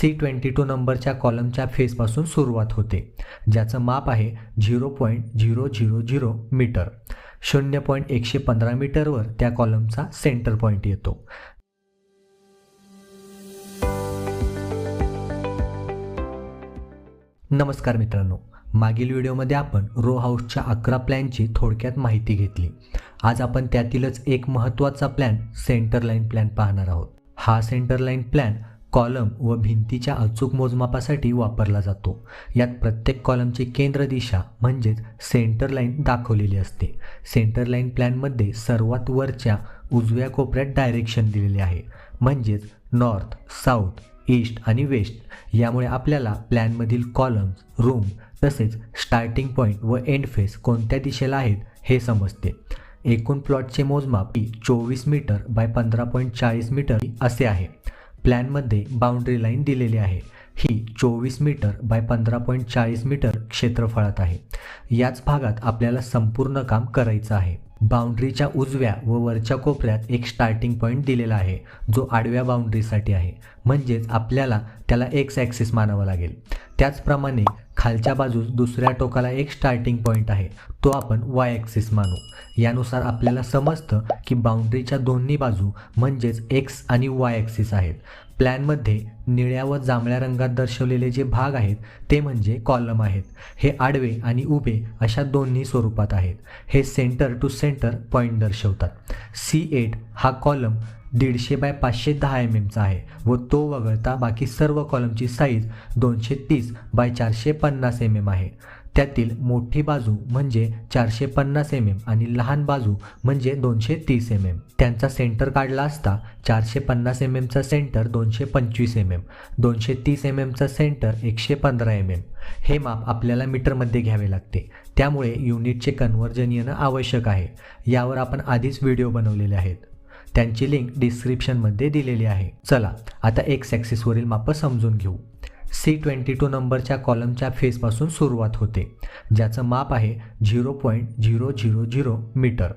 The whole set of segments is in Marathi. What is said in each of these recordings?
सी ट्वेंटी टू नंबरच्या कॉलमच्या फेसपासून सुरुवात होते ज्याचं माप आहे zero point zero zero zero metre. शून्य पॉईंट एकशे पंधरा मीटरवर त्या कॉलमचा सेंटर पॉईंट येतो. नमस्कार मित्रांनो मागील व्हिडिओमध्ये आपण रो हाऊसच्या अकरा प्लॅनची थोडक्यात माहिती घेतली. आज आपण त्यातीलच एक महत्त्वाचा प्लॅन सेंटर लाईन प्लॅन पाहणार आहोत. हा सेंटर लाईन प्लॅन कॉलम व भिंतीच्या अचूक मोजमापासाठी वापरला जातो. यात प्रत्येक कॉलमची केंद्र दिशा म्हणजेच सेंटर लाईन दाखवलेली असते. सेंटर लाईन प्लॅनमध्ये सर्वात वरच्या उजव्या कोपऱ्यात डायरेक्शन दिलेले आहे. म्हणजेच नॉर्थ साऊथ ईस्ट आणि वेस्ट. यामुळे आपल्याला प्लॅनमधील कॉलम्स रूम तसेच स्टार्टिंग पॉईंट व एंड फेस कोणत्या दिशेला आहेत हे समजते. एकूण प्लॉटचे मोजमाप चोवीस मीटर बाय पंधरा पॉईंट चाळीस मीटर असे आहे. प्लॅनमध्ये बाउंड्री लाईन दिलेली आहे. ही चोवीस मीटर बाय पंधरा पॉईंट चाळीस मीटर क्षेत्रफळात आहे. याच भागात आपल्याला संपूर्ण काम करायचं आहे. बाउंड्रीच्या उजव्या व वरच्या कोपऱ्यात एक स्टार्टिंग पॉईंट दिलेला आहे जो आडव्या बाउंड्रीसाठी आहे. म्हणजेच आपल्याला त्याला एक्स ॲक्सिस मानावा लागेल. त्याचप्रमाणे खालच्या बाजूस दुसऱ्या टोकाला एक स्टार्टिंग पॉईंट आहे तो आपण वाय ॲक्सिस मानू. यानुसार आपल्याला समजतं की बाउंड्रीच्या दोन्ही बाजू म्हणजेच एक्स आणि वाय ॲक्सिस आहेत. प्लॅनमध्ये निळ्या व जांभळ्या रंगात दर्शवलेले जे भाग आहेत ते म्हणजे कॉलम आहेत. हे आडवे आणि उभे अशा दोन्ही स्वरूपात आहेत. हे सेंटर टू सेंटर पॉईंट दर्शवतात. सी एट हा कॉलम दीडशे बाय पाचशे दहा एम एमचा आहे व तो वगळता बाकी सर्व कॉलमची साईज दोनशे तीस बाय चारशे पन्नास एम एम आहे. त्यातील मोठी बाजू म्हणजे चारशे पन्नास एम एम आणि लहान बाजू म्हणजे दोनशे तीस एम एम. त्यांचा सेंटर काढला असता चारशे पन्नास एम एमचा सेंटर दोनशे पंचवीस एम एम दोनशे तीस एम एमचा सेंटर एकशे पंधरा एम एम. हे माप आपल्याला मीटरमध्ये घ्यावे लागते. त्यामुळे युनिटचे कन्व्हर्जन येणं आवश्यक आहे. यावर आपण आधीच व्हिडिओ बनवलेले आहेत. त्यांची लिंक डिस्क्रिप्शनमध्ये दिलेली आहे. चला आता एक्स ॲक्सिसवरील मापं समजून घेऊ. सी ट्वेंटी टू नंबरच्या कॉलमच्या फेसपासून सुरुवात होते ज्याचं माप आहे zero point zero zero zero metre.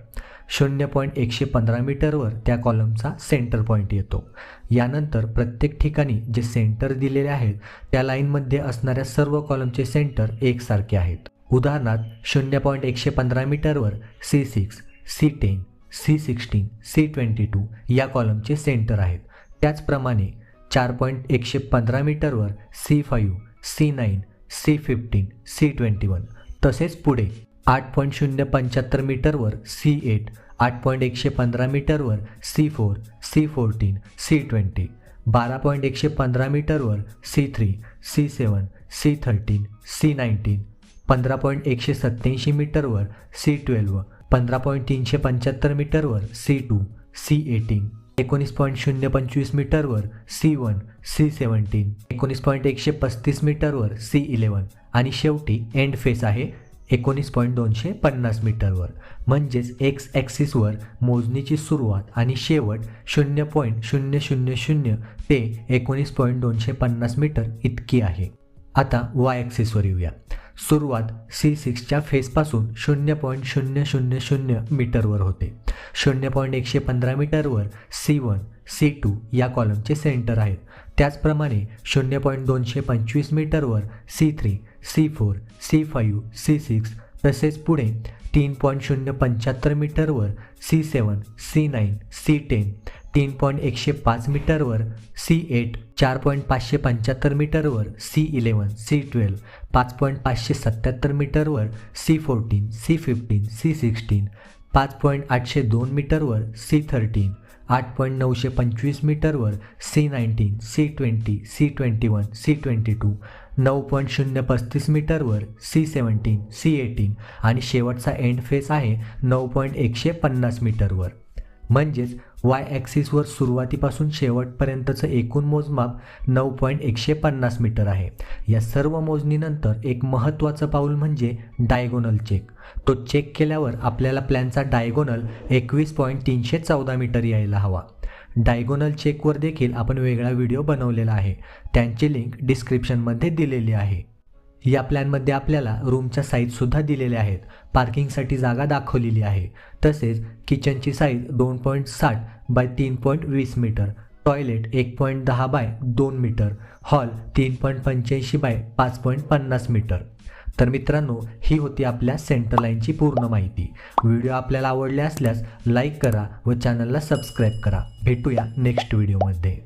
शून्य पॉईंट एकशे पंधरा मीटरवर त्या कॉलमचा सेंटर पॉईंट येतो. यानंतर प्रत्येक ठिकाणी जे सेंटर दिलेले आहेत त्या लाईनमध्ये असणाऱ्या सर्व कॉलमचे सेंटर एकसारखे आहेत. उदाहरणार्थ शून्य पॉईंट एकशे पंधरा मीटरवर C six C ten C sixteen C twenty two या कॉलमचे सेंटर आहेत. त्याचप्रमाणे चार पॉईंट एकशे पंधरा मीटरवर C five C nine C fifteen C twenty one तसेच पुढे. आठ पॉईंट शून्य पंच्याहत्तर मीटरवर सी एट आठ पॉईंट एकशे पंधरा मीटरवर C four C fourteen C twenty बारा पॉईंट एकशे पंधरा मीटरवर C three C seven C thirteen C nineteen पंधरा पॉईंट एकशे सत्त्याऐंशी मीटरवर सी ट्वेल्व पंधरा पॉईंट तीनशे पंच्याहत्तर मीटरवर सी टू सी एटीन. एकोणीस पॉईंट शून्य पंचवीस मीटरवर सी वन सी सेवन्टीन एकोणीस पॉईंट एकशे पस्तीस मीटरवर सी इलेवन आणि शेवटी एंड फेस आहे एकोणीस पॉईंट दोनशे पन्नास मीटरवर. म्हणजेच एक्स ॲक्सिसवर मोजणीची सुरुवात आणि शेवट शून्य पॉईंट शून्य शून्य शून्य ते एकोणीस पॉईंट दोनशे पन्नास मीटर इतकी आहे. आता वाय ॲक्सिसवर येऊया. सुरुवात सी सिक्सच्या फेसपासून शून्य पॉईंट शून्य शून्य शून्य मीटरवर होते. शून्य पॉईंट एकशे पंधरा मीटरवर सी वन सी टू या कॉलमचे सेंटर आहेत. त्याचप्रमाणे शून्य पॉईंट दोनशे पंचवीस मीटरवर C three C four C five C six तसेच पुढे तीन पॉईंट शून्य पंच्याहत्तर मीटरवर C seven C nine C ten तीन पॉईंट एकशे पाच मीटरवर सी एट चार पॉईंट पाचशे पंच्याहत्तर मीटरवर सी इलेवन सी ट्वेल्व पाच पॉईंट पाचशे सत्त्याहत्तर मीटरवर C fourteen C fifteen C sixteen पाच पॉईंट आठशे दोन मीटरवर सी थर्टीन आठ पॉईंट नऊशे पंचवीस मीटरवर C nineteen C twenty C twenty one C twenty two नऊ पॉईंट शून्य पस्तीस मीटरवर सी सेवन्टीन सी एटीन आणि शेवटचा एंड फेस आहे नऊ पॉईंट एकशे पन्नास मीटरवर. म्हणजेच वाय ॲक्सिसवर सुरुवातीपासून शेवटपर्यंतचं एकूण मोजमाप नऊ पॉईंट एकशे पन्नास मीटर आहे. या सर्व मोजणीनंतर एक महत्त्वाचं पाऊल म्हणजे डायगोनल चेक तो चेक केल्यावर आपल्याला प्लॅनचा डायगोनल एकवीस पॉईंट तीनशे चौदा मीटर यायला हवा. डायगोनल चेकवर देखील आपण वेगळा व्हिडिओ बनवलेला आहे. त्यांची लिंक डिस्क्रिप्शनमध्ये दिलेली आहे. या प्लॅनमध्ये आपल्याला रूमच्या साईजसुद्धा दिलेल्या आहेत. पार्किंगसाठी जागा दाखवलेली आहे. तसेच किचनची साईज दोन पॉईंट साठ बाय तीन पॉईंट वीस मीटर टॉयलेट एक पॉईंट दहा बाय दोन मीटर हॉल तीन पॉईंट पंच्याऐंशी बाय पाच पॉईंट पन्नास मीटर तर मित्रांनो ही होती आपल्या सेंटर लाईनची पूर्ण माहिती. व्हिडिओ आपल्याला आवडले असल्यास लाईक करा व चॅनलला सबस्क्राईब करा. भेटूया नेक्स्ट व्हिडिओमध्ये